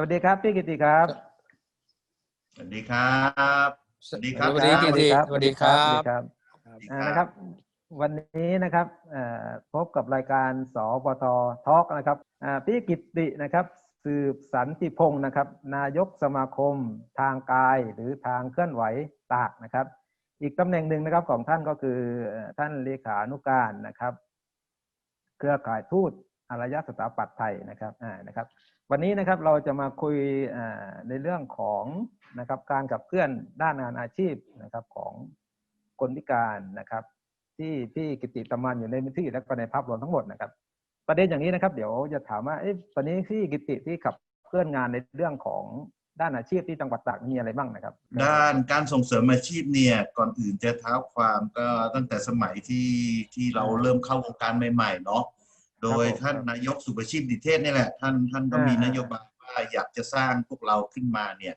วัสดีครับพี่กิติครับ สวัสดีครับ สวัสดีครับ สวัสดีกิติสวัสดีครัสวัสบดีครับสวัสดีอ่านะครับ วันนี้นะครับเอ่อพบกับรายการสปททอล์กนะครับอ่าพี่กิตินะครับ สืบสันติพงศ์นะครับ นายกสมาคม ทางกายหรือทางเคลื่อนไหวตากนะครับ อีกตำแหน่งหนึ่งนะครับของท่านก็คือเอ่อท่านเลขานุการนะครับ เครือข่ายทูตอารยสถาปัตย์ไทยนะครับอ่านะครับ วันนี้นะครับเราจะมาคุยในเรื่องของนะครับการขับเคลื่อนด้านงานอาชีพนะครับของคนพิการนะครับ ที่พี่กิติตำมันอยู่ในพื้นที่และก็ในภาพรวมทั้งหมดนะครับ ประเด็นอย่างนี้นะครับ เดี๋ยวจะถามว่าเอ๊ะตอนนี้พี่กิติที่ขับเคลื่อนงานในเรื่องของด้านอาชีพที่จังหวัดตากมีอะไรบ้างนะครับ ด้านการส่งเสริมอาชีพเนี่ยก่อนอื่นจะเท้าความก็ตั้งแต่สมัยที่ที่เราเริ่มเข้าวงการใหม่ๆเนาะ โดยท่านนายกสุประชีพดิเทศนี่แหละ ท่านท่านก็มีนโยบายว่าอยากจะสร้างพวกเราขึ้นมาเนี่ย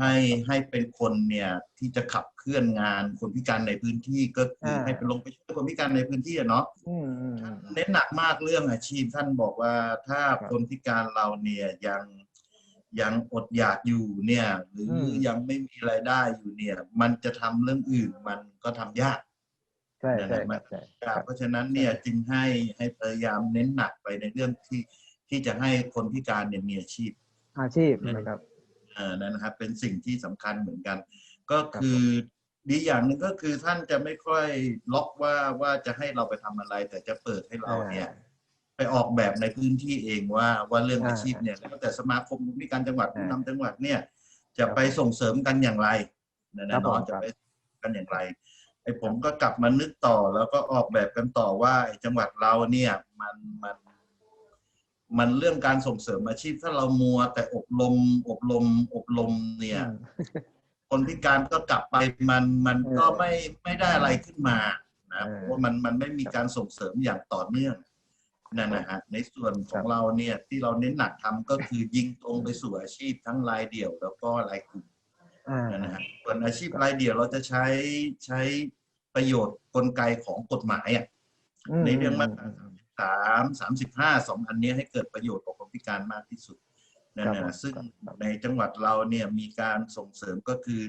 ให้ให้เป็นคนเนี่ยที่จะขับเคลื่อนงานคนพิการในพื้นที่ก็คือให้ไปลงไปช่วยคนพิการในพื้นที่อะเนาะอืมอืมอืมเน้นหนักมากเรื่องอาชีพ ท่านบอกว่าถ้าครับคนพิการเราเนี่ยยังยังอดอยากอยู่เนี่ย หรืออมยังไม่มีรายได้อยู่เนี่ย มันจะทำเรื่องอื่นมันก็ทำยาก ใช่ใช่ครับใช่ครับเพราะฉะนั้นเนี่ยจึงให้ให้พยายามเน้นหนักไปในเรื่องที่ที่จะให้คนพิการเนี่ยมีอาชีพ อาชีพนะครับเอ่อนั่นนะครับ เป็นสิ่งที่สำคัญเหมือนกัน ก็คือดีอย่างหนึ่งก็คือท่านจะไม่ค่อยล็อกว่าว่าจะให้เราไปทำอะไร แต่จะเปิดให้เราเนี่ยไปออกแบบในพื้นที่เองว่าว่าเรื่องอ่าอาชีพเนี่ยแล้วแต่สมาคมผู้พิการจังหวัดอ่าผู้นำจังหวัดเนี่ย จะครับไปส่งเสริมกันอย่างไรนะครันะบเนาะผมจะครับไปกันอย่างไร ไอ้ผมก็กลับมานึกต่อแล้วก็ออกแบบกันต่อว่าไอ้จังหวัดเราเนี่ยมันมัน มันเรื่องการส่งเสริมอาชีพ ถ้าเรามัวแต่อบรมอบรมอบรมเนี่ยอืมคนพิการก็กลับไปมันมันก็เออไม่ไม่ได้อะไรขึ้นมานะเออเพราะว่ามันมันไม่มีการส่งเสริมอย่างต่อเนื่องนั่นนะฮะในส่วนขครัองบเราเนี่ยที่เราเน้นหนักทำก็คือยิงตรงไปสู่อาชีพทั้งรายเดี่ยว แล้วก็รายกลุ่มอ่านะฮะส่วนอาชีพรายเดี่ยวเราจะใช้ใช้ ประโยชน์กลไกของกฎหมายอะมในเรื่องมาตราอืมสามสามสิบห้าสองอันเนี้ยให้เกิดประโยชน์ต่อคนพิการมากที่สุดนั่นครับผมนะซึ่งครับในจังหวัดเราเนี่ยมีการส่งเสริมก็คือ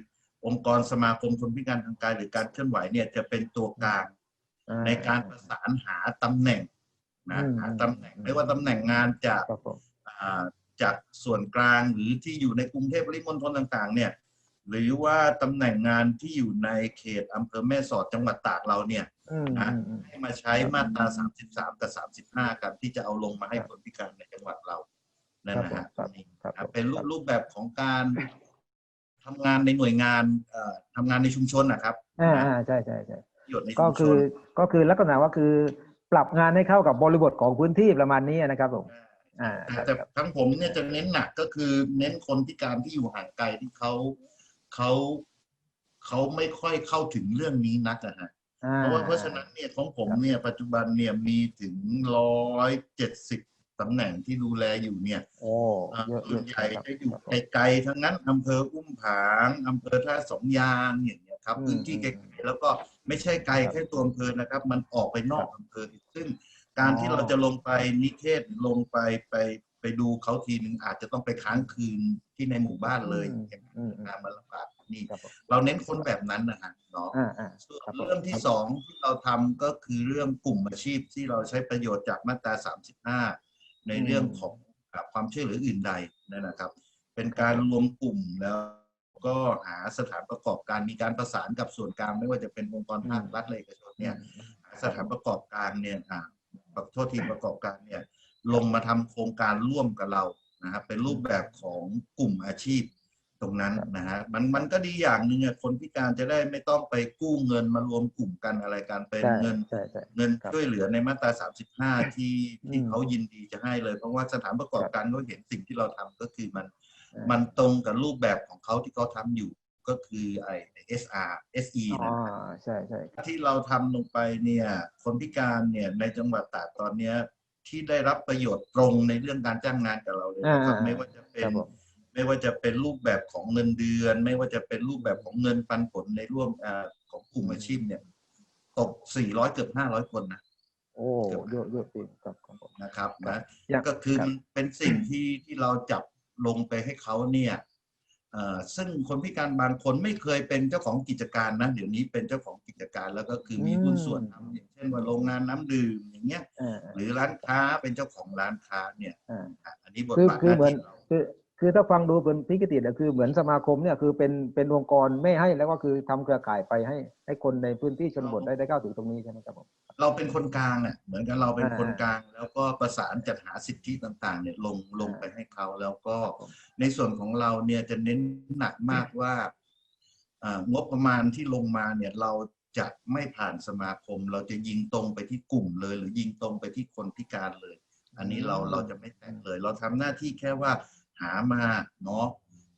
องค์กรสมาคมคนพิการทางกายหรือการเคลื่อนไหวเนี่ยจะเป็นตัวกลางอ่ในการประสานหาตำแหน่งนะอืมหาตำแหน่งไม่ว่าตำแหน่งงานจากครับผมอ่าจากส่วนกลางหรือที่อยู่ในกรุงเทพปริมณฑลต่าง ๆ เนี่ย หรือว่าตำแหน่งงานที่อยู่ในเขตอำเภอแม่สอดจังหวัดตากเราเนี่ยอืมนะอืมอืมให้มาใช้มาตรา 33 กับ 35 กันที่จะเอาลงมาให้คนพิการในจังหวัดเรานั่นนะฮะครับนี่ครับครับเป็นรูปรูปแบบของการทำงานในหน่วยงานเอ่อทำงานในชุมชนนะครับอ่าอ่าใช่ใช่ใช่ประโยชน์ในก็ชุมชคือนก็คือลักษณะว่าคือปรับงานให้เข้ากับบริบทของพื้นที่ประมาณนี้นะครับผมอ่าคแต่รับแต่ทั้งผมเนี่ยจะเน้นหนักก็คือเน้นคนพิการที่อยู่ห่างไกลที่เขา เขาเขาไม่ค่อยเข้าถึงเรื่องนี้นักนะฮะอ่เพราะว่าเพราะฉะนั้นเนี่ยของผมเนี่ยปัจจุบันเนี่ยมีถึงร้อยเจ็ดสิบตำแหน่งที่ดูแลอยู่เนี่ยโอ้อ่าเยอะส่วนใหญ่ครับจะอยู่ครับผมไกลๆทั้งนั้นอำเภออุ้มผางอำเภอท่าสองยางอย่างเงี้ยครับอืมพื้นที่ไกลๆแล้วก็ไม่ใช่ไกลครับแค่ตัวอำเภอนะครับ มันออกไปนอกครับอำเภออีกซึ่งการที่อ๋อเราจะลงไปนิเทศลงไปไป ไปดูเขาทีนึงอาจจะต้องไปค้างคืนที่ในหมู่บ้านเลยอืมอย่างอืมอืมงานมันลำบากนี่ครับผมเราเน้นคนแบบนั้นนะฮะเนาะอ่าอ่าส่วนครับผมเรื่องที่สองที่เราทำก็คือเรื่องกลุ่มอาชีพที่เราใช้ประโยชน์จากมาตรา 35 ในเรื่องของอ่าความช่วยเหลืออื่นใดนั่นนะครับ เป็นการรวมกลุ่มแล้วก็หาสถานประกอบการมีการประสานกับส่วนกลางไม่ว่าจะเป็นองค์กรภาครัฐและเอกชนเนี่ยสถานประกอบการเนี่ยอ่าโทษทีประกอบการเนี่ย ลงมาทำโครงการร่วมกับเรานะครับเป็นรูปแบบของกลุ่มอาชีพตรงนั้นนะฮะมันมันก็ดีอย่างหนึ่งอะคนพิการจะได้ไม่ต้องไปกู้เงินมารวมกลุ่มกันอะไรกันเป็นใช่เงินใช่ใช่เงินครับช่วยเหลือในมาตรา 35 ที่ที่อืมเขายินดีจะให้เลย เพราะว่าสถานประกอบการเขาเห็นสิ่งที่เราทำก็คือมันอ่ามันตรงกับรูปแบบของเขาที่เขาทำอยู่ก็คือไอ้ SR SE อ๋อนะใช่ใช่ที่เราทำลงไปเนี่ย คนพิการเนี่ยในจังหวัดตากตอนเนี้ย ที่ได้รับประโยชน์ตรงในเรื่องการจ้างงานกับเราเลยนะครับอ่าไม่ว่าจะเป็คนรับผมไม่ว่าจะเป็นรูปแบบของเงินเดือน ไม่ว่าจะเป็นรูปแบบของเงินปันผลในร่วมอ่าของกลุ่มอาชีพเนี่ยตก 400 เกือบ 500 คนนะโอ้เยอะเยอะจริงครับครับผมนะครับครันะบอย่างก็คือครับมันเป็นสิ่งที่ที่เราจับลงไปให้เขาเนี่ยเอ่อ ซึ่งคนพิการบางคนไม่เคยเป็นเจ้าของกิจการนะเดี๋ยวนี้เป็นเจ้าของกิจการแล้วก็คือมีหุ้นส่วนทำอย่างเช่นว่าโรงงานน้ำดื่มอย่างเงี้ยอ่าหรือร้านค้าเป็นเจ้าของร้านค้าเนี่ยอ่าอะอันนี้บทคือบาทคือเหมือนหาที่เรา คือคือถ้าฟังดูเป็นพิกติเนี่ยคือเหมือนสมาคมเนี่ยคือเป็นเป็นองค์กรไม่ให้แล้วก็คือทำเครือข่ายไปให้ให้คนในพื้นที่ชนบทได้ได้เข้าถึงตรงนี้ใช่ไหมครับผมเราเป็นคนกลางอะเหมือนกับเราเป็นอ่าคนกลาง แล้วก็ประสานจัดหาสิทธิต่างๆเนี่ยลงลงอ่าไปให้เขาแล้วก็ผมในส่วนของเราเนี่ยจะเน้นหนักมากว่าอ่างบประมาณที่ลงมาเนี่ยเราจะไม่ผ่านสมาคม เราจะยิงตรงไปที่กลุ่มเลย หรือยิงตรงไปที่คนพิการเลย อันนี้เราเราจะไม่แต่งเลย เราทำหน้าที่แค่ว่า หามาเนาะ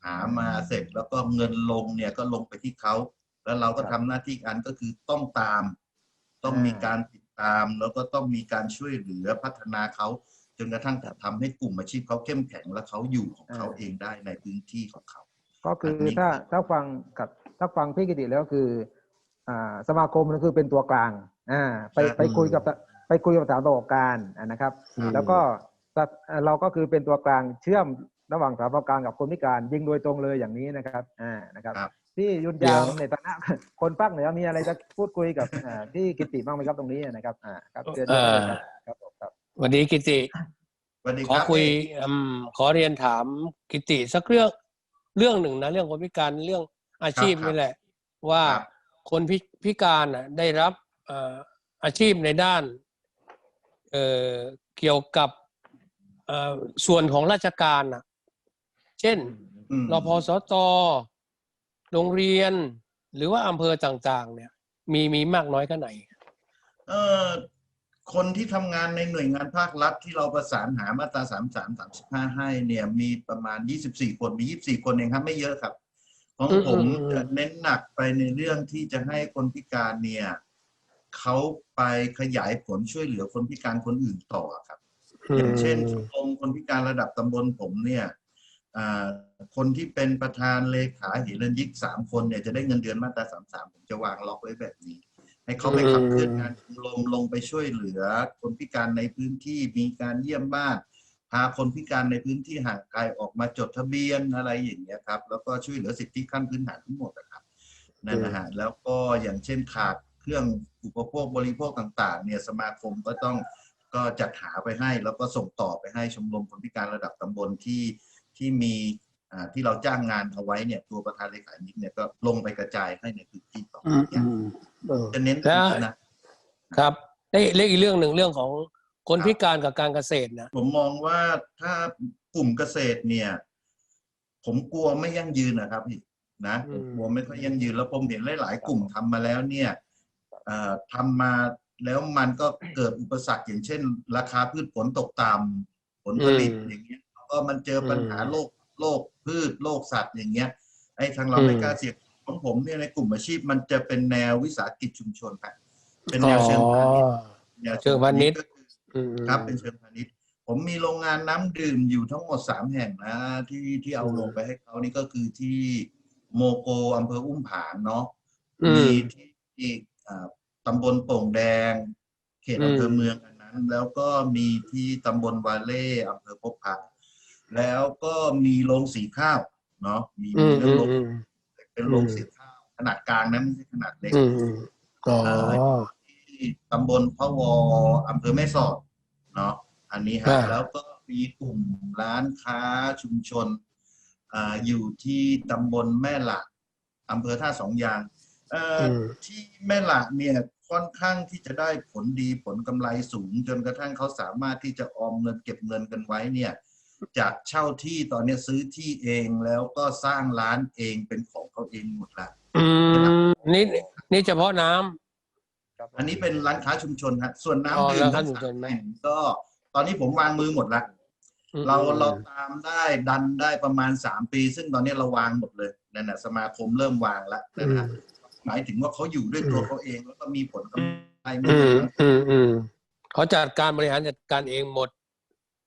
หามาเสร็จแล้วก็เงินลงเนี่ยก็ลงไปที่เขา แล้วเราก็ทำหน้าที่อันก็คือต้องตาม ต้องมีการติดตาม แล้วก็ต้องมีการช่วยเหลือพัฒนาเขาจนกระทั่งทำให้กลุ่มอาชีพเขาเข้มแข็งและเขาอยู่ของเขาเองได้ในพื้นที่ของเขา ก็คืออนนี้ถ้าคือถ้าฟังกับถ้าฟังพิกติแล้วคืออ่าสมาคมนั่นคือเป็นตัวกลางอ่าไปไปคุยกับไปคุยกับสถานประกอบการอ่านะครับอืมแล้วก็ตัดอ่าเราก็คือเป็นตัวกลางเชื่อม ระหว่างสถานประกอบการกับคนพิการยิงโดยตรงเลยอย่างนี้นะครับอ่านะครับครับพี่ยุนยางในฐานะคนภาคเหนือมีอะไรจะพูดคุยกับอ่าพี่กิติบ้างไหมครับตรงนี้นะครับอ่าครับเชิญได้เลยครับครับผมครับวันนี้กิติสวัสดีขคอรับคุยอืมขอเรียนถามกิติสักเรื่องเรื่องหนึ่งนะเรื่องคนพิการเรื่องอาชีพนี่แหละ ว่าครับคนพิพิการน่ะได้รับเอ่ออาชีพในด้านเอ่อเกี่ยวกับเอ่อส่วนของราชการน่ะ เช่นอืมรพสตโรงเรียน หรือว่าอำเภอต่างๆ เนี่ย มีมีมากน้อยแค่ไหนเอ่อคนที่ทำงานในหน่วยงานภาครัฐที่เราประสานหามาตราสามสามสามสิบห้าให้เนี่ย มีประมาณยี่สิบสี่คนมียี่สิบสี่คนเองครับ ไม่เยอะครับ ของอืมผมอืมอืมจะเน้นหนักไปในเรื่องที่จะให้คนพิการเนี่ยเขาไปขยายผลช่วยเหลือคนพิการคนอื่นต่อครับ อย่างเช่นชมรมคนพิการระดับตำบลผมเนี่ยอ่า คนที่เป็นประธานเลขาเหรัญยิกสามคนเนี่ยจะได้เงินเดือนมาตราสามสามผมจะวางล็อกไว้แบบนี้ ให้เขาไปขับเคลื่อนงานชมรมลงไปช่วยเหลือ คนพิการในพื้นที่มีการเยี่ยมบ้านพาคนพิการในพื้นที่ห่างไกลออกมาจดทะเบียนอะไรอย่างเงี้ยครับ แล้วก็ช่วยเหลือสิทธิขั้นพื้นฐานทั้งหมดนะครับนั่นนะฮะแล้วก็อย่างเช่นขาดเครื่องอุปโภคบริโภคต่าง ๆ เนี่ยสมาคมก็ต้องก็จัดหาไปให้ แล้วก็ส่งต่อไปให้ชมรมคนพิการระดับตำบลที่ ที่มีอ่าที่เราจ้างงานเอาไว้เนี่ย ตัวประธานเลขานิกเนี่ยก็ลงไปกระจายให้ในพื้นที่ต่ออืมเนี่ยอืมเออจะเน้นตรแล้งวนี้นะครับได้เล็กอีกเรื่องหนึ่งเรื่องของคนครับพิการกับการเกษตรนะผมมองว่าถ้ากลุ่มเกษตรเนี่ย ผมกลัวไม่ยั่งยืนนะครับพี่นะผมกลัวไม่ค่อยยั่งยืนแล้วผมเห็นหลาย ๆ กลุ่มทำมาแล้วเนี่ยเอ่อทำมาแล้วมันก็เกิดอุปสรรคอย่างเช่น ราคาพืชผลตกต่ำผลผลิตอย่างเงี้ยแล้ว ก็มันเจอปัญหาโรคโรคพืชโรคสัตว์อย่างเงี้ยไอ้ทางเราไม่กล้าเสี่ยงของผมเนี่ยในกลุ่มอาชีพมันจะเป็นแนววิสาหกิจชุมชนครับเป็นแนวเชิงพาณิชย์แนวเชิงพาณิชย์ก็คืออืมครับเป็นเชิงพาณิชย์ผมมีโรงงานน้ำดื่มอยู่ทั้งหมดสามแห่งนะที่ที่เอาลงไปให้เขานี่ก็คือที่โมโกอำเภออุ้มผางเนาะอืมมีที่ที่อ่าตำบลโป่งแดง เขตอำเภออืมเมืองอันนั้น แล้วก็มีที่ตำบลวาเล่อำเภอพบพระ แล้วก็มีโรงสีข้าวเนาะมีอืมเรื่อืองมโรงอืมเป็นโรงสีข้าวขนาดกลางนะไม่ใช่ขนาดเล็กอืมอืมอ๋อที่ตำบลพะวออำเภอแม่สอดเนาะอันนี้ฮะอ่าแล้วก็มีกลุ่มร้านค้าชุมชนอ่าอยู่ที่ตำบลแม่หละอำเภอท่าสองยางเอ่ออมที่แม่หละเนี่ยค่อนข้างที่จะได้ผลดีผลกำไรสูง จนกระทั่งเขาสามารถที่จะออมเงินเก็บเงินกันไว้เนี่ย จากเช่าที่ตอนนี้ซื้อที่เองแล้วก็สร้างร้านเองเป็นของเขาเองหมดละอืมนี่นี่เฉพาะน้ำ อันนี้เป็นร้านค้าชุมชนฮะส่วนอ๋อน้ำดื่มร้านค้าทั้งชุมชสานมไหม แห่งก็ตอนนี้ผมวางมือหมดละ อืมเราอืมเราตามได้ดันได้ประมาณสามปี ซึ่งตอนนี้เราวางหมดเลยนั่นนะสมาคมเริ่มวางแล้วอืนะม ฮะหมายถึงว่าเขาอยู่ด้วยตัวเขาเองแล้วก็มีผลกำไรไม่อืเยมอะอืมอืมเขาจัดการบริหารจัดการเองหมด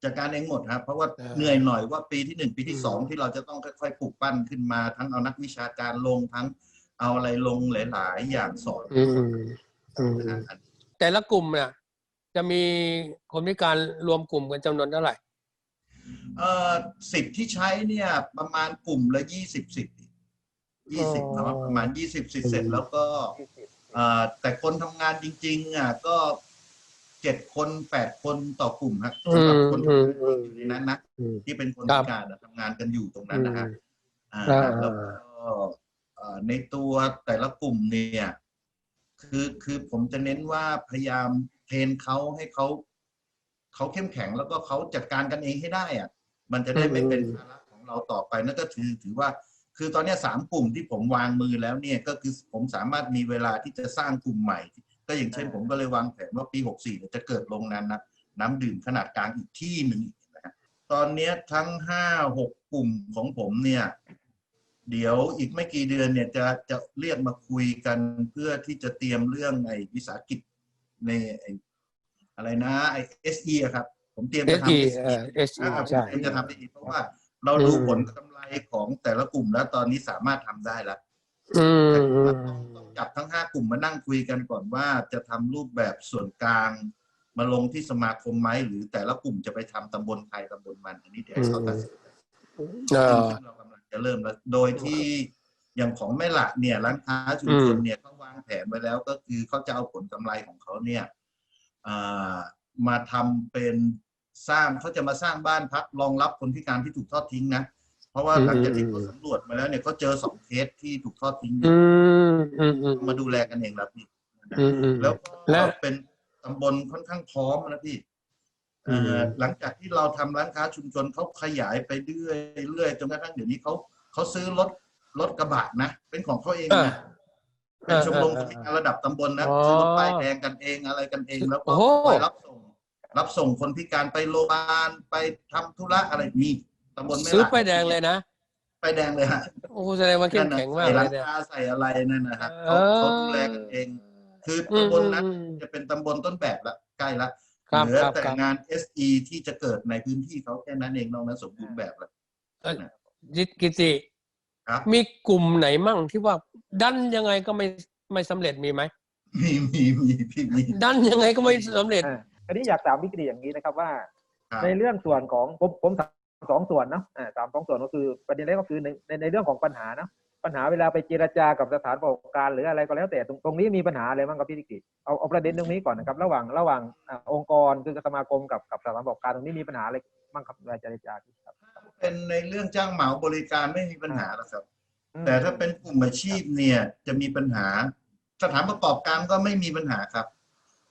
จัดการเองหมดครับ เพราะว่าเออเหนื่อยหน่อยว่าปีที่หนึ่งปีที่สองอืมที่เราจะต้องค่อยๆปลูกปั้นขึ้นมา ทั้งเอานักวิชาการลงทั้งเอาอะไรลงหลาย ๆ อย่างสอนอืมอืมอืมนะฮะแต่ละกลุ่มเนี่ยจะมีคนพิการรวมกลุ่มกันจำนวนเท่าไหร่เอ่อสิทธิ์ที่ใช้เนี่ยประมาณกลุ่มละยี่สิบสิทธิ์ยี่สิบเนาะประมาณยี่สิบสิทธิ์เสร็จแล้วก็เอ่อแต่คนทำงานจริง ๆ อะ ก็ เจ็ดคนแปดคนต่อกลุ่มครับอืสำหรับมคนอืทำมงานอืมอยู่ในนั้นนะอืมที่เป็นคนครัพิบการอะทำงานกันอยู่ตรงนั้นนะฮะอ่าอ่าแล้วก็เอ่อในตัวแต่ละกลุ่มเนี่ย คือคือผมจะเน้นว่าพยายามเทรนเขาให้เขาเขาเข้มแข็งแล้วก็เขาจัดการกันเองให้ได้อะมันจะได้ไม่เป็นภาระของเราต่อไปนั่นก็ถือถือว่า คือตอนเนี้ยสามกลุ่มที่ผมวางมือแล้วเนี่ยก็คือผมสามารถมีเวลาที่จะสร้างกลุ่มใหม่ ก็อย่างเช่นอ่าผมก็เลยวางแผนว่าปีหกสี่จะเกิดโรงงานนะน้ำดื่มขนาดกลางอีกที่หนึ่งอีกนะฮะตอนเนี้ยทั้งห้าหกกลุ่มของผมเนี่ย เดี๋ยวอีกไม่กี่เดือนเนี่ยจะจะเรียกมาคุยกันเพื่อที่จะเตรียมเรื่องไอ้วิสาหกิจในไอ้อะไรนะไอ้ SE อะครับผมเตรียมจะ SE ทำเอ่ SE อ SE อ่าผมใช่เตรียมจะทำ SE เพราะว่าเราดูอืมผลกำไรของแต่ละกลุ่มแล้วตอนนี้สามารถทำได้แล้ว อืมแต่อืว่ามต้องต้องจับทั้งห้ากลุ่มมานั่งคุยกันก่อนว่าจะทำรูปแบบส่วนกลาง มาลงที่สมาคมไหมหรือแต่ละกลุ่มจะไปทำตำบลใครตำบลมันอันนี้เดี๋ยวให้เขาตัดสินใจเอ่ซึ่งอซึ่งเรากำลังจะเริ่มแล้ว โดยที่อย่างของแม่ละเนี่ยร้านค้าชุมชนอืม เนี่ยเขาวางแผนไว้แล้วก็คือเขาจะเอาผลกำไรของเขาเนี่ยอ่ามาทำเป็นสร้างเขาจะมาสร้างบ้านพักรองรับคนพิการที่ถูกทอดทิ้งนะ เพราะว่าหลังจากที่เขาสำรวจมาแล้วเนี่ยเขาเจอสองเคสที่ถูกทอดทิ้งอยู่อืมอืมอืมมาดูแลกันเองแล้วพี่อืมอืมแล้วแล้ก็วเป็นตำบลค่อนข้างพร้อมนะพี่เอ่ออืมหลังจากที่เราทำร้านค้าชุมชนเขาขยายไปเรื่อยเรื่อยจนกระทั่งเดี๋ยวนี้เขาเขาซื้อรถรถกระบะนะ เป็นของเขาเองอ่านะเป็นชมรมอ่าคนพิการระดับตำบลนะอ๋อซื้อรถป้ายแดงกันเองอะไรกันเองแล้วก็โอ้โหคอยรับส่ง รับส่งคนพิการไปโรงพยาบาลไปทำธุระอะไรมี ตำบลแม่ซื้อละไปายแดงเลยนะป้ายแดงเลยฮะโอ้แสดงว่าเข้มแข็งมากใส่เลร้ายนเนี่ยค้าใส่อะไรนั่นนะครับเขาเขาดูแลกันเอง คืออืมตำบลนั้นอืม จะเป็นตำบลต้นแบบละใกล้ละครับเหลือครับแต่ครับงาน SE ที่จะเกิดในพื้นที่เขาแค่นั้นเองนอกนั้นสมบูรณ์แบบแล้วยิกิติครับ มีกลุ่มไหนมั่งที่ว่า ดันยังไงก็ไม่ไม่สำเร็จมีไหมมีมีมีพี่มี ดันยังไงก็ไม่สำเร็จอ่าอันนี้อยากถามวิกฤตอย่างนี้นะครับว่า ครับ ในเรื่องส่วนของผมผมถาม สองส่วนเนาะอ่าสามสองส่วนก็คือประเด็นแรกก็คือในในในเรื่องของปัญหาเนาะปัญหาเวลาไปเจรจากับสถานประกอบการหรืออะไรก็แล้วแต่ตรงตรงนี้มีปัญหาอะไรบ้างครับพี่ธิกิจเอาเอาประเด็นตรงนี้ก่อนนะครับ ระหว่างระหว่างอ่าองค์กรคือสมาคมกับกับสถานประกอบการตรงนี้มีปัญหาอะไรบ้างครับเวลาเจรจาครับเป็นในเรื่องจ้างเหมาบริการไม่มีปัญหาหรอกครับอืมแต่ถ้าเป็นกลุ่มอาชีพเนี่ยจะมีปัญหา สถานประกอบการก็ไม่มีปัญหาครับ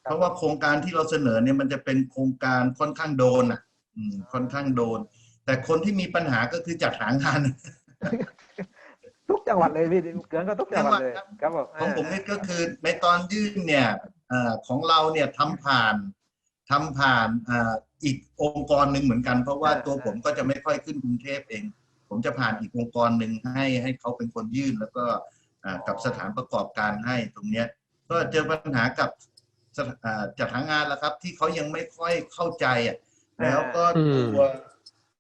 เพราะว่าโครงการที่เราเสนอเนี่ยมันจะเป็นโครงการค่อนข้างโดนอะอืมค่อนข้างโดน แต่คนที่มีปัญหาก็คือจัดหางานทุกจังหวัดเลยพี่เกินก็ทุกจังหวัดเลยจังหวัดครับครับผมของผมนี่ก็คือในตอนยื่นเนี่ยเอ่อของเราเนี่ยทำผ่านทำผ่านอ่าอีกองค์กรหนึ่งเหมือนกัน เพราะว่าตัวผมก็จะไม่ค่อยขึ้นกรุงเทพเอง ผมจะผ่านอีกองค์กรหนึ่งให้ให้เขาเป็นคนยื่นแล้วก็อ่ากับสถานประกอบการให้ตรงเนี้ย ก็เจอปัญหากับสถอ่าจัดหางานแล้วครับ ที่เขายังไม่ค่อยเข้าใจอะแล้วก็อืมตัว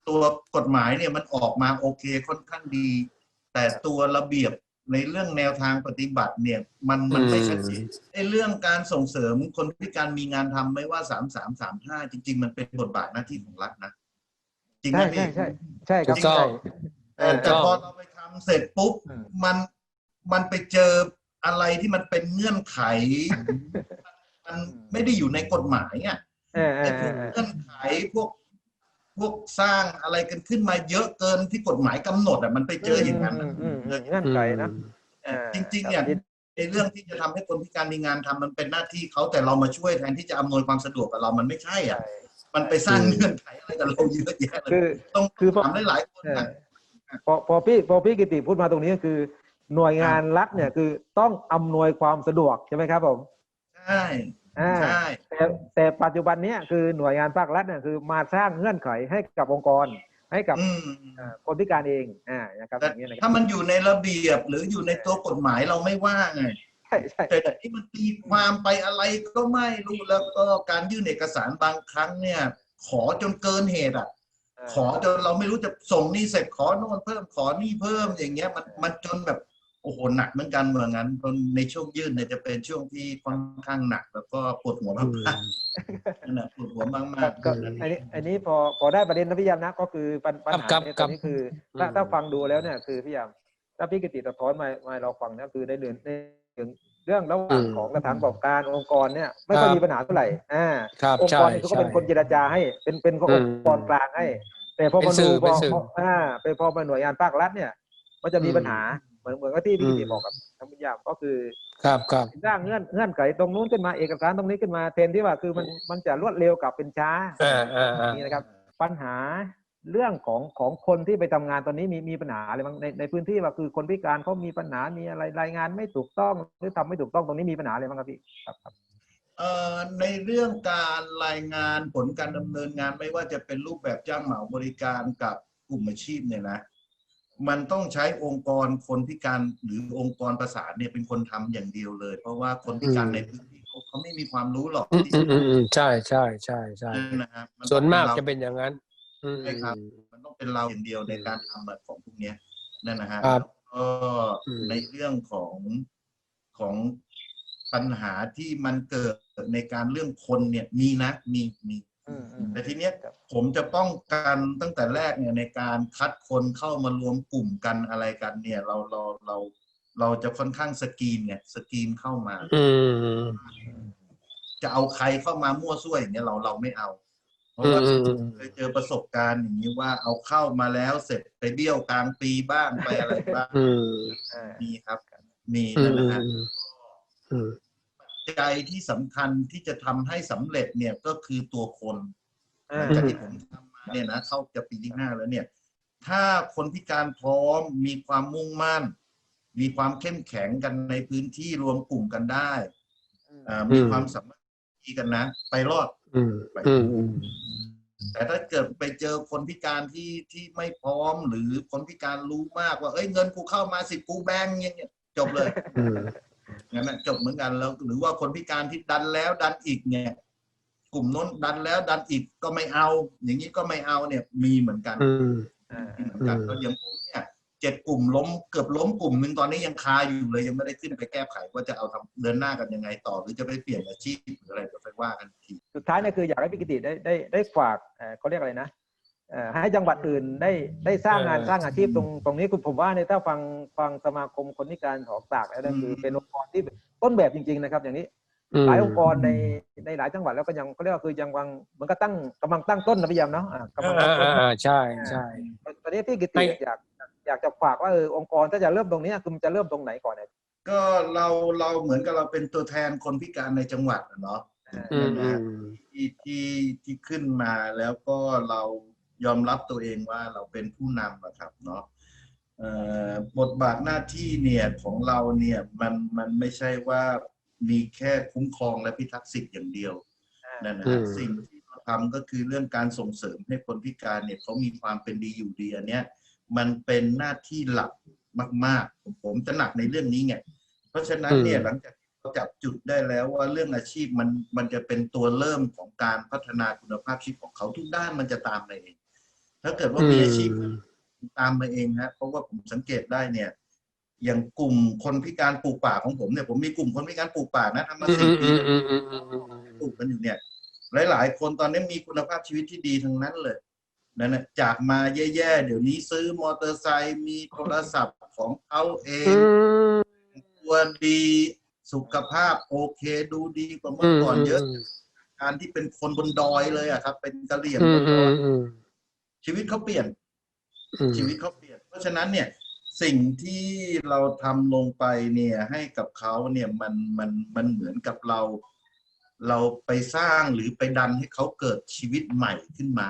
ตัวกฎหมายเนี่ยมันออกมาโอเคค่อนข้างดี แต่ตัวระเบียบในเรื่องแนวทางปฏิบัติเนี่ย มันมันไม่ชัดเจนไอ้เรื่องการส่งเสริมคนพิการมีงานทำไม่ว่าสามสามสามห้าจริง ๆ มันเป็นบทบาทหน้าที่ของรัฐนะจริงไหมใช่ใช่พี่ใช่ใช่ครับถูกต้องใช่แต่แต่พอเราไปทำเสร็จปุ๊บอืมมันมันไปเจออะไรที่มันเป็นเงื่อนไข มันไม่ได้อยู่ในกฎหมายอะเออเอไอ้อพเอวกอเออเงื่อนไขพวก พวกสร้างอะไรกันขึ้นมาเยอะเกินที่กฎหมายกำหนดอะมันไปเจออย่างนั้นอือะมอืมอืมเงื่อนไขนะเออจริงๆเนี่ยในเรื่องที่จะทำให้คนพิการมีงานทำมันเป็นหน้าที่เขาแต่เรามาช่วยแทนที่จะอำนวยความสะดวกกับเรามันไม่ใช่อะ มันไปสร้างเงื่อนไขอะไรกับเราเยอะแยะเลคืยอต้องคือพอถามหลายๆคนเออนะพอพอพี่พอพี่กิติพูดมาตรงนี้ก็คือ หน่วยงานรัฐเนี่ยคือต้องอำนวยความสะดวกใช่ไหมครับผมใช่อ่า ใช่แต่แต่ปัจจุบันเนี้ยคือหน่วยงานภาครัฐเนี่ยคือมาสร้างเงื่อนไขให้กับองค์กรให้กับอืมอ่าคนพิการเองอ่านะครับอแต่ย่างนี้ยนะครัถ้าบมันอยู่ในระเบียบหรืออยู่ในตัวกฎหมายเราไม่ว่าไงใช่ใช่แต่ที่มันตีความไปอะไรก็ไม่รู้แล้วก็การยื่นเอกสารบางครั้งเนี่ย ขอจนเกินเหตุอะ ขอจนเราไม่รู้จะส่งนี่เสร็จขอโน่นเพิ่มขอนี่เพิ่มอย่างเงี้ย มันมันจนแบบ โอ้โหหนักเหมือนกันเหมือนงั้นตอนในช่วงยื่นเนี่ยจะเป็นช่วงที่ค่อนข้างหนัก แล้วก็ปวดหัวมากๆนั่นแหละปวดหัวมากๆก็นั่นอันนี้อันนี้พอพอได้ประเด็นนะพี่ยามนะก็คือปัญปัญหาครับเนี่ยคตรัอบนนี้คือถ้าอืมถ้าฟังดูแล้วเนี่ยคือพี่ยามถ้าพี่กิติสะท้อนมามาเราฟังเนี่ยคือได้เรื่องในเรื่องระหว่างของสถานประกอบการองค์กรเนี่ยไม่ค่อยมีปัญหาเท่าไหร่อ่าครับองค์ใช่กรเนี่ยเขาก็เป็นใช่คนเจรจาให้ เป็นเป็นอืมองค์กรกลางให้ แต่พอเป็มานสื่ดูอพเป็อนสื่อพออ่าไปพอมาหน่วยงานภาครัฐเนี่ยมันจะมีอืมปัญหา เหมือนเหมือนกับที่พี่กิติอืมบอกกับท่านผู้ยามก็คือครับครับสร้างเงื่อนเงื่อนไขตรงนู้นขึ้นมาเอกสารตรงนี้ขึ้นมาแทนที่ว่าคือมันมันจะรวดเร็วกับเป็นช้าอ่าอ่าอ่านี่นะครับ ปัญหาเรื่องของของคนที่ไปทำงานตอนนี้มีมีปัญหาอะไรบ้างในในพื้นที่ว่าคือคนพิการเขามีปัญหามีอะไรรายงานไม่ถูกต้องหรือทำไม่ถูกต้องตรงนี้มีปัญหาอะไรบ้างครับพี่ครับครับเอ่อในเรื่องการรายงานผลการดำเนินงานไม่ว่าจะเป็นรูปแบบจ้างเหมาบริการกับกลุ่มอาชีพเนี่ยนะ มันต้องใช้องค์กรคนพิการหรือองค์กรประสานเนี่ยเป็นคนทำอย่างเดียวเลย เพราะว่าคนพิการในพื้นที่เขาเขาไม่มีความรู้หรอกอืมที่อืจะมอืมอืมใช่ใช่ใช่ใช่นั่นนะฮะนส่วนมากต้องจะเป็นอย่างนั้นอืมใช่ครับ มันต้องเป็นเราอย่างเดียวในการทำแบบของพวกเนี้ยนั่นนะฮะครับแล้วก็อืมในเรื่องของของปัญหาที่มันเกิดในการเรื่องคนเนี่ยมีนะมีมีอืมอืม แต่ทีเนี้ยครับผมจะป้องกันตั้งแต่แรกเนี่ยในการคัดคนเข้ามารวมกลุ่มกันอะไรกันเนี่ย เราเราเราเราจะค่อนข้างสกรีนเนี่ยสกรีนเข้ามาอืมจะเอาใครเข้ามามั่วซั่วอย่างเงี้ยเราเราไม่เอา เพราะอืมว่าอืมอืมเคยเจอประสบการณ์อย่างนี้ว่าเอาเข้ามาแล้วเสร็จไปเบี้ยวกลางปีบ้างไปอะไรบ้างอืมอ่ามีครับ มีอืนั่มนนะฮะ อืมใจที่สำคัญที่จะทำให้สำเร็จเนี่ยก็คือตัวคนอ่าหลังจากที่ผมทำมาเนี่ยนะเข้าจะปีที่ห้าแล้วเนี่ย ถ้าคนพิการพร้อมมีความมุ่งมั่น มีความเข้มแข็งกันในพื้นที่รวมกลุ่มกันได้อ่ามีความสามัคคีกันนะ ไปรอดอืมอืมอืมแต่ถ้าเกิดไปเจอคนพิการที่ที่ไม่พร้อมหรือคนพิการรู้มากว่า เอ้ยเงินกูเข้ามาสิกูแบงค์อย่างเงี้ยจบเลยอืม งั้นนะจบเหมือนกันแล้วหรือว่าคนพิการที่ดันแล้วดันอีกเนี่ย กลุ่มโน้นดันแล้วดันอีกก็ไม่เอา อย่างนี้ก็ไม่เอาเนี่ยมีเหมือนกันอืมอ่ามีเหมือนกันอืมก็อย่างผมเนี่ยเจ็ดกลุ่มล้มเกือบล้มกลุ่มหนึ่งตอนนี้ยังคาอยู่เลยยังไม่ได้ขึ้นไปแก้ไขว่าจะเอาทำเดินหน้ากันยังไงต่อ หรือจะไปเปลี่ยนอาชีพหรืออะไรเดี๋ยวไปว่ากันอีกทีสุดท้ายเนี่ยคืออยากให้พี่กิติได้ได้ได้ฝากเอ่อเขาเรียกอะไรนะเอ่อ ให้จังหวัดอื่นได้ได้สร้างงานเออสร้างอาชีพตรงตรงนี้คือผมว่าเนี่ยถ้าฟังฟังสมาคมคนพิการของตากแล้วเนี่ยคืออืมเป็นองค์กรที่ต้นแบบจริง ๆ นะครับ อย่างนี้หลายองค์กรในในหลายจังหวัดแล้วก็ยังเขาเรียกว่าคือยังวังเหมันก็ตั้งกำลังตั้งต้นนะพี่ยามเนาะอ่ากำลังตั้อ่างต้นอ่าใช่ใช่ตอนนี้พี่กิในติอยากอยากจะฝากว่าเออองค์กรถ้าจะเริ่มตรงเนี้ยคือมันจะเริ่มตรงไหนก่อนเนี่ยก็เราเราเหมือนกับเราเป็นตัวแทนคนพิการในจังหวัดอะเนาะอ่าอืมอืมที่ที่ที่ขึ้นมาแล้วก็เรา ยอมรับตัวเองว่าเราเป็นผู้นำอะครับเนาะเอ่อบทบาทหน้าที่เนี่ยของเราเนี่ยมันมันไม่ใช่ว่ามีแค่คุ้มครองและพิทักษ์สิทธิ์อย่างเดียวนั่นนะอืฮะมสิ่งที่เราทำก็คือเรื่องการส่งเสริมให้คนพิการเนี่ยเขามีความเป็นดีอยู่ดีอันเนี้ยมันเป็นหน้าที่หลักมากๆผมผมจะหนักในเรื่องนี้ไงเพราะฉะนั้นเนี่ยหลังจากเราจับจุดได้แล้วว่าเรื่องอาชีพมันมันจะเป็นตัวเริ่มของการพัฒนาคุณภาพชีวิตของเขาทุกด้านมันจะตามมาเอง ถ้าเกิดว่ามีอาชีพตามมาเองฮะเพราะว่าผมสังเกตได้เนี่ย อย่างกลุ่มคนพิการปลูกป่าของผมเนี่ยผมมีกลุ่มคนพิการปลูกป่านะทำมาอืมสี่อืปีมอืมอืมอืมอืมปลูกกันอยู่เนี่ย หลายๆ คนตอนนี้มีคุณภาพชีวิตที่ดีทั้งนั้นเลยนั่นนะจากมาแย่ๆ เดี๋ยวนี้ซื้อมอเตอร์ไซค์มีโทรศัพท์ของเขาเองอืมตัวดีสุขภาพโอเคดูดีกว่าเมื่อือมก่อนเยอะอืมการที่เป็นคนบนดอยเลยอะครับ เป็นกะเหรี่ยงอืบมนอืดอยมอืม ชีวิตเขาเปลี่ยนอืมชีวิตเขาเปลี่ยน เพราะฉะนั้นเนี่ย สิ่งที่เราทำลงไปเนี่ย ให้กับเขาเนี่ยมันมันมันเหมือนกับเรา เราไปสร้างหรือไปดันให้เขาเกิดชีวิตใหม่ขึ้นมา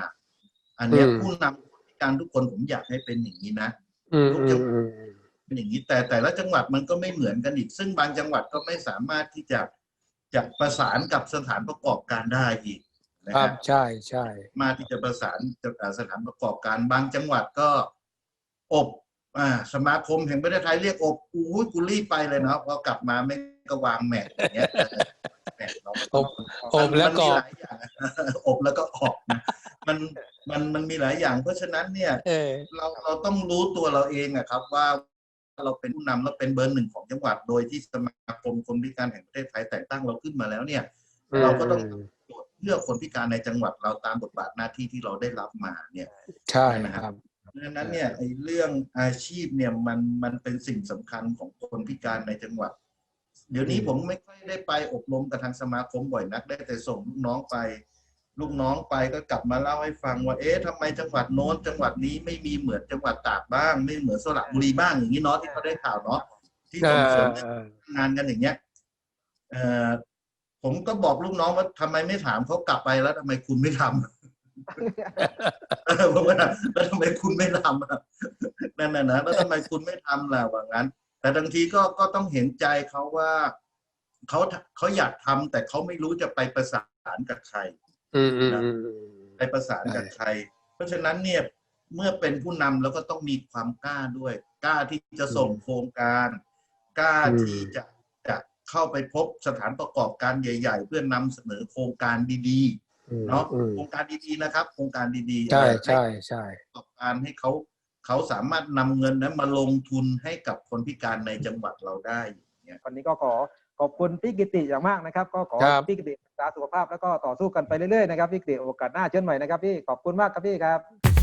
อันเนี้ยผู้นำการทุกคนผมอยากให้เป็นอย่างนี้นะอืมอืมอืมเป็นอย่างนี้แต่แต่ละจังหวัดมันก็ไม่เหมือนกันอีก ซึ่งบางจังหวัดก็ไม่สามารถที่จะจะประสานกับสถานประกอบการได้อีก นะคครัรับบใช่ใช่มาที่จะประสานกับสถานประกอบการบางจังหวัดก็อบอ่าสมาคมแห่งประเทศไทยเรียกอบอู้ยกูรีบไปเลยเนาะพอกลับมาไม่ก็วางแมทอย่างเงี้ยแมทเราอบอบแล้วก็มันมีหลายอย่างอบแล้วก็ออกนะมันมันมันมีหลายอย่าง เพราะฉะนั้นเนี่ยเออเราเราต้องรู้ตัวเราเองอะครับว่าเราเป็นผู้นำและเป็นเบอร์หนึ่งของจังหวัด โดยที่สมาคมคนพิการแห่งประเทศไทยแต่งตั้งเราขึ้นมาแล้วเนี่ย เราก็ต้องโจทย์เพื่อคนพิการในจังหวัดเราตามบทบาทหน้าที่ที่เราได้รับมาเนี่ยใช่ครับดังนั้นเนี่ยไอ้เรื่องอาชีพเนี่ยมันมันเป็นสิ่งสำคัญของคนพิการในจังหวัด เดี๋ยวนี้อืมผมไม่ค่อยได้ไปอบรมกับทางสมาคมบ่อยนัก ได้แต่ส่งลูกน้องไป ลูกน้องไปก็กลับมาเล่าให้ฟังว่าเอ๊ะทำไมจังหวัดโน้นจังหวัดนี้ไม่มีเหมือนจังหวัดตากบ้าง ไม่เหมือนสระบุรีบ้างอย่างนี้เนาะที่เขาได้ข่าวเนาะที่ส่งเสริมอ่างานกันอย่างเงี้ยเอ่อ ผมก็บอกลูกน้องว่าทำไมไม่ถามเขากลับไปแล้วทำไมคุณไม่ทำเออผมว่าแล้วทำไมคุณไม่ทำอะนั่นน่ะนะแล้วทำไมคุณไม่ทำล่ะว่างั้น แต่บางทีก็ก็ต้องเห็นใจเขาว่าเขาเขาอยากทำแต่เขาไม่รู้จะไปประสานกับใครอืมอืมอืมไปประสานกับใคร เพราะฉะนั้นเนี่ยเมื่อเป็นผู้นำแล้วก็ต้องมีความกล้าด้วย กล้าที่จะส่งโครงการ กล้าที่จะจะ เข้าไปพบสถานประกอบการใหญ่ ๆ เพื่อนำเสนอโครงการดีอืมๆเนาะอืมโครงการดีๆนะครับ โครงการดีๆใช่เอ่อใช่ใช่ประกอบการให้เขาเขาสามารถนำเงินนั้นมาลงทุนให้กับคนพิการในจังหวัดเราได้อย่างเงี้ยวันนี้ก็ขอขอบคุณพี่กิติอย่างมากนะครับ ก็ขอครับพี่กิติรักษาสุขภาพแล้วก็ต่อสู้กันไปเรื่อยๆนะครับพี่กิติโอกาสหน้าเชิญใหม่นะครับพี่ขอบคุณมากครับพี่ครับ